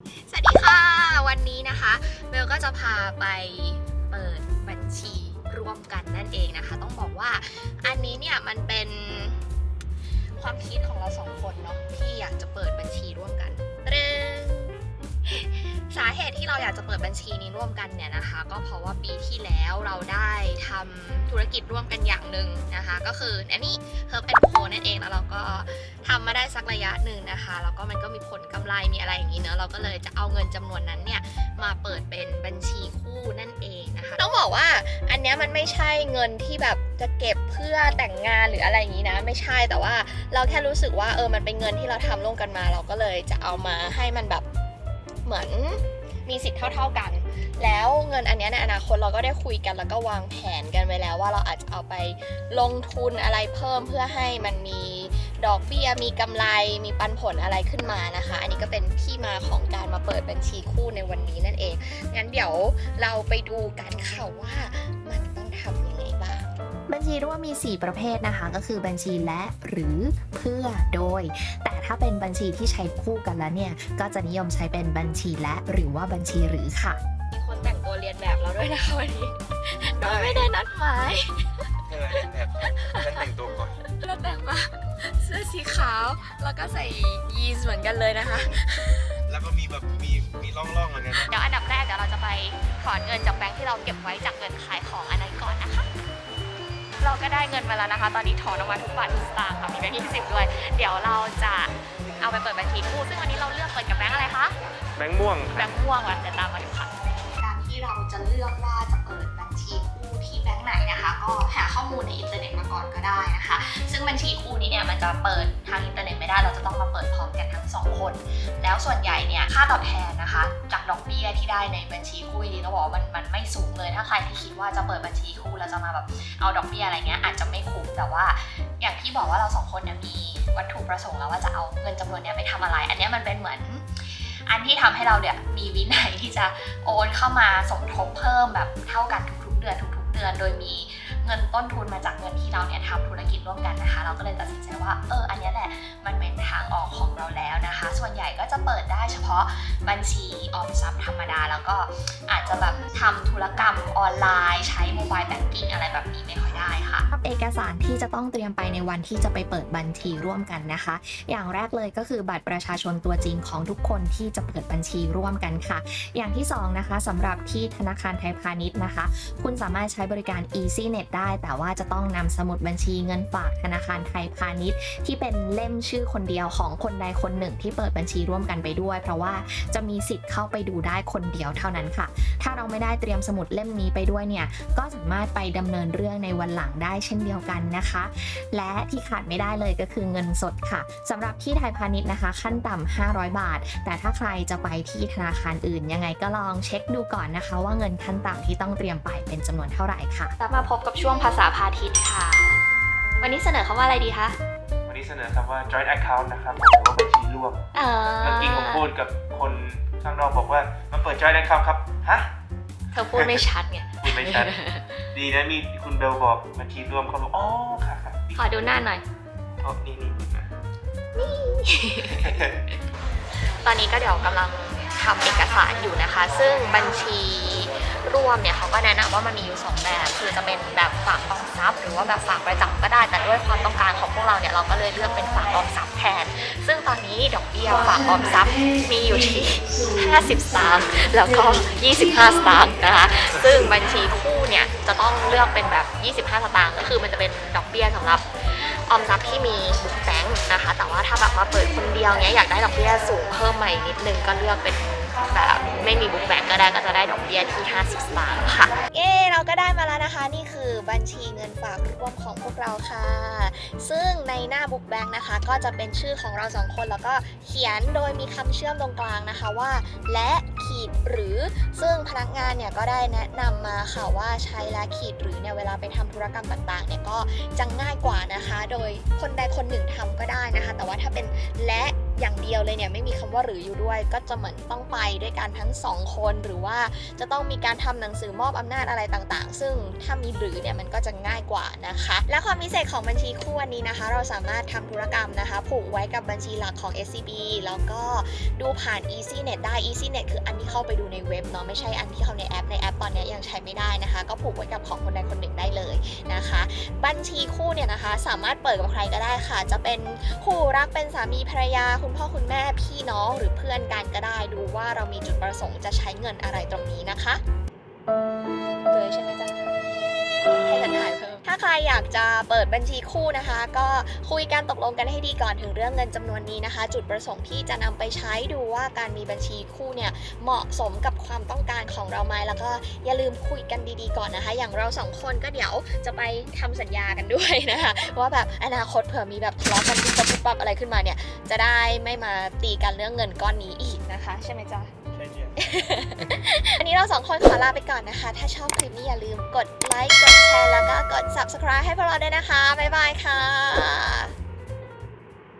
สวัสดีค่ะวันนี้นะคะเบลก็จะพาไปเปิดบัญชีร่วมกันนั่นเองนะคะ ต้องบอกว่าอันนี้เนี่ยมันเป็นความคิดของเราากจะเปิดบัญชีนี้ร่วมกันเนี่ยนะคะ ก็เพราะว่าปีที่แล้วเราได้ทำธุรกิจร่วมกันอย่างหนึ่งนะคะ ก็คืออันนี้ Herb Co นั่นเองแล้วเราก็ทำมาได้สักระยะหนึ่งนะคะแล้วก็มันก็มีผลกำไรมีอะไรอย่างนี้เนอะเราก็เลยจะเอาเงินจำนวนนั้นเนี่ยมาเปิดเป็นบัญชีคู่นั่นเองนะคะต้องบอกว่าอันนี้มันไม่ใช่เงินที่แบบจะเก็บเพื่อแต่งงานหรืออะไรอย่างนี้นะ ไม่ใช่แต่ว่าเราแค่รู้สึกว่าเออมันเป็นเงินที่เราทำร่วมกันมา เราก็เลยจะเอามาให้มันแบบเหมือน มีสิทธิ์เท่า ๆกัน แล้วเงินอันนี้ในอนาคตเราก็ได้คุยกันแล้วก็วางแผนกันไว้แล้ว ว่าเราอาจจะเอาไปลงทุนอะไรเพิ่มเพื่อให้มันมีดอกเบี้ยมีกำไรมีปันผลอะไรขึ้นมานะคะ อันนี้ก็เป็นที่มาของการมาเปิดบัญชีคู่ในวันนี้นั่นเองงั้นเดี๋ยวเราไปดูกันค่ะว่ามัน บัญชีร่วมมี 4 ประเภทนะคะ ก็คือบัญชีและหรือเพื่อโดย แต่ถ้าเป็นบัญชีที่ใช้คู่กันแล้วเนี่ย ก็จะนิยมใช้เป็นบัญชีและหรือว่าบัญชีหรือค่ะ มีคนแต่งตัวเรียนแบบเราด้วยนะคะวันนี้โดยไม่ได้นัดหมายเออแบบฉันแต่งตัวก่อนเราแต่งมาเสื้อสีขาวแล้วก็ใส่ยีนส์เหมือนกันเลยนะคะ แล้วก็มีแบบมีมีร่องๆเหมือนกันนะ เดี๋ยวอันดับแรกเดี๋ยวเราจะไปถอนเงินจากแบงค์ที่เราเก็บไว้จากเงินขายของอันนั้นก่อนนะคะ เราก็ได้เงินมาแล้วนะคะ ตอนนี้ถอนออกมาทุกบาททุกสตางค์ค่ะ มีแบงค์ยี่สิบด้วย เดี๋ยวเราจะเอาไปเปิดบัญชีคู่ซึ่งวันนี้เราเลือกเปิดกับแบงค์อะไรคะ แบงค์ม่วงแบงค์ม่วงว่ะเดี๋ยวตามมาดูค่ะ การที่เราจะเลือกว่าจะเปิดบัญชีคู่ที่แบงค์ไหนนะคะ ก็หาข้อมูลในอินเทอร์เน็ตมาก่อนก็ได้นะคะ ซึ่งบัญชีคู่นี้เนี่ยมันจะเปิด ทางอินเทอร์เน็ตไม่ได้เราจะต้องมาเปิดพร้อมกันทั้งสองคน แล้วส่วนใหญ่เนี่ยค่าตอบแทนนะคะ จากดอกเบี้ยที่ได้ในบัญชีคู่นี้ต้องบอกว่ามันมันไม่สูงเลยถ้าใครที่คิดว่าจะเปิดบัญชีคู่แล้วจะมาแบบเอาดอกเบี้ยอะไรเงี้ยอาจจะไม่คุ้มแต่ว่า อย่างที่บอกว่าเราสองคนเนี่ยมีวัตถุประสงค์แล้วว่าจะเอาเงินจำนวนเนี้ยไปทำอะไร อันนี้มันเป็นเหมือนอันที่ทำให้เราเนี่ยมีวินัยที่จะโอนเข้ามาสมทบเพิ่มแบบเท่ากันทุกๆเดือนทุกๆเดือนโดยมี เงินต้นทุนมาจากเงินที่เราเนี่ยทำธุรกิจร่วมกันนะคะ เราก็เลยตัดสินใจว่าเอออันนี้แหละมันเป็นทางออกของเราแล้วนะคะ ส่วนใหญ่ก็จะเปิดได้เฉพาะบัญชีออมทรัพย์ธรรมดา แล้วก็อาจจะแบบทำธุรกรรมออนไลน์ ใช้โมบายแบงกิ้งอะไรแบบนี้ไม่ค่อยได้ ค่ะเอกสารที่จะต้องเตรียมไปในวันที่จะไปเปิดบัญชีร่วมกันนะคะ อย่างแรกเลยก็คือบัตรประชาชนตัวจริงของทุกคนที่จะเปิดบัญชีร่วมกันค่ะ อย่างที่สองนะคะสำหรับที่ธนาคารไทยพาณิชย์นะคะ คุณสามารถใช้บริการ EasyNet ได้ แต่ว่าจะต้องนำสมุดบัญชีเงินฝากธนาคารไทยพาณิชย์ ที่เป็นเล่มชื่อคนเดียวของคนใดคนหนึ่งที่เปิดบัญชีร่วมกันไปด้วย เพราะว่าจะมีสิทธิ์เข้าไปดูได้คนเดียวเท่านั้นค่ะ ถ้าเราไม่ได้เตรียมสมุดเล่มนี้ไปด้วยเนี่ยก็สามารถไปดำเนินเรื่องในวันหลังได้เช่นเดียวกันนะคะ และที่ขาดไม่ได้เลยก็คือเงินสดค่ะสำหรับที่ไทยพาณิชย์นะคะ ขั้นต่ำ500 บาท แต่ถ้าใครจะไปที่ธนาคารอื่น ยังไงก็ลองเช็คดูก่อนนะคะ ว่าเงินขั้นต่ำที่ต้องเตรียมไปเป็นจำนวนเท่าไหร่ค่ะกลับมาพบกับช่วงภาษาพาทิตย์ค่ะ วันนี้เสนอคำว่าอะไรดีคะวันนี้เสนอคำว่า joint account นะครับหรือว่าบัญชีร่วมเออเมื่อกี้ผมพูดกับคนข้างนอกบอกว่ามาเปิด joint account ครับฮะเธอพูดไม่ชัดไงพูดไม่ชัด ดีนะมีคุณเบลบอกบัญชีร่วมเขาบอกอ๋อค่ะค่ะขอดูหน้าหน่อย อ๋อนี่นี่นี่นะตอนนี้ก็เดี๋ยวกำลังทำเอกสารอยู่นะคะ ซึ่งบัญชีร่วมเนี่ยเขาก็แนะนำว่ามันมีอยู่สองแบบ คือจะเป็นแบบฝากออมทรัพย์หรือว่าแบบฝากประจำก็ได้ แต่ด้วยความต้องการของพวกเราเนี่ยเราก็เลยเลือกเป็นฝากออมทรัพย์แทน ซึ่งตอนนี้ดอกเบี้ยฝากออมทรัพย์มีอยู่ที่ 50 สตางค์แล้วก็ 25 สตางค์นะคะ ซึ่งบัญชีคู่เนี่ยจะต้องเลือกเป็นแบบ 25 สตางค์ก็คือมันจะเป็นดอกเบี้ยสำหรับออมทรัพย์ที่มีบุ๊กแบงค์นะคะ แต่ว่าถ้าแบบมาเปิดคนเดียวเนี้ยอยากได้ดอกเบี้ยสูงเพิ่มใหม่นิดนึงก็เลือกเป็นแบบไม่มีบุ๊กแบงค์ก็ได้ก็จะได้ดอกเบี้ยที่ 50 สตางค์ค่ะเย้ เราก็ได้มาแล้วนะคะ นี่คือบัญชีเงินฝากร่วมของพวกเราค่ะ ซึ่งในหน้าบุ๊กแบงค์นะคะ ก็จะเป็นชื่อของเราสองคนแล้วก็เขียนโดยมีคำเชื่อมตรงกลางนะคะว่า และขีดหรือ ซึ่งพนักงานเนี่ยก็ได้แนะนำมาค่ะว่าใช้และขีดหรือเนี่ยเวลาไปทำธุรกรรมต่างๆเนี่ยก็จะง่ายกว่านะคะ โดยคนใดคนหนึ่งทำก็ได้นะคะ แต่ว่าถ้าเป็นและ อย่างเดียวเลยเนี่ยไม่มีคำว่าหรืออยู่ด้วย ก็จะเหมือนต้องไปด้วยกันทั้งสองคนหรือว่าจะต้องมีการทำหนังสือมอบอำนาจอะไรต่างๆ ซึ่งถ้ามีหรือเนี่ยมันก็จะง่ายกว่านะคะ และความพิเศษของบัญชีคู่อันนี้นะคะ เราสามารถทำธุรกรรมนะคะ ผูกไว้กับบัญชีหลักของ SCB แล้วก็ดูผ่าน EasyNet ได้ EasyNet คืออันที่เข้าไปดูในเว็บเนาะไม่ใช่อันที่เข้าในแอปในแอปตอนนี้ยังใช้ไม่ได้นะคะ ก็ผูกไว้กับของคนใดคนหนึ่งได้เลยนะคะ บัญชีคู่เนี่ยนะคะสามารถเปิดกับใครก็ได้ค่ะ จะเป็นคู่รักเป็นสามีภรรยาคุณุณพ่อคุณแม่พี่น้องหรือเพื่อนกันก็ได้ดูว่าเรามีจุดประสงค์จะใช้เงินอะไรตรงนี้นะคะเลยใช่ไหมจ๊ะให้ฉันถ่ายเพิ่ม ถ้าใครอยากจะเปิดบัญชีคู่นะคะ ก็คุยกันตกลงกันให้ดีก่อนถึงเรื่องเงินจำนวนนี้นะคะ จุดประสงค์ที่จะนำไปใช้ดูว่าการมีบัญชีคู่เนี่ยเหมาะสมกับความต้องการของเราไหมแล้วก็อย่าลืมคุยกันดีๆก่อนนะคะ อย่างเราสองคนก็เดี๋ยวจะไปทำสัญญากันด้วยนะคะว่าแบบอนาคตเผื่อมีแบบทะเลาะกันปุ๊บปั๊บปุ๊บปั๊บอะไรขึ้นมาเนี่ยจะได้ไม่มาตีกันเรื่องเงินก้อนนี้อีกนะคะ ใช่ไหมจ๊ะ เนี่ยอันนี้เราสองคนขอลาไปก่อนนะคะ ถ้าชอบคลิปนี้อย่าลืมกดไลค์ กดแชร์ แล้วก็กด subscribe ให้พวกเราด้วยนะคะ บ๊ายบายค่ะ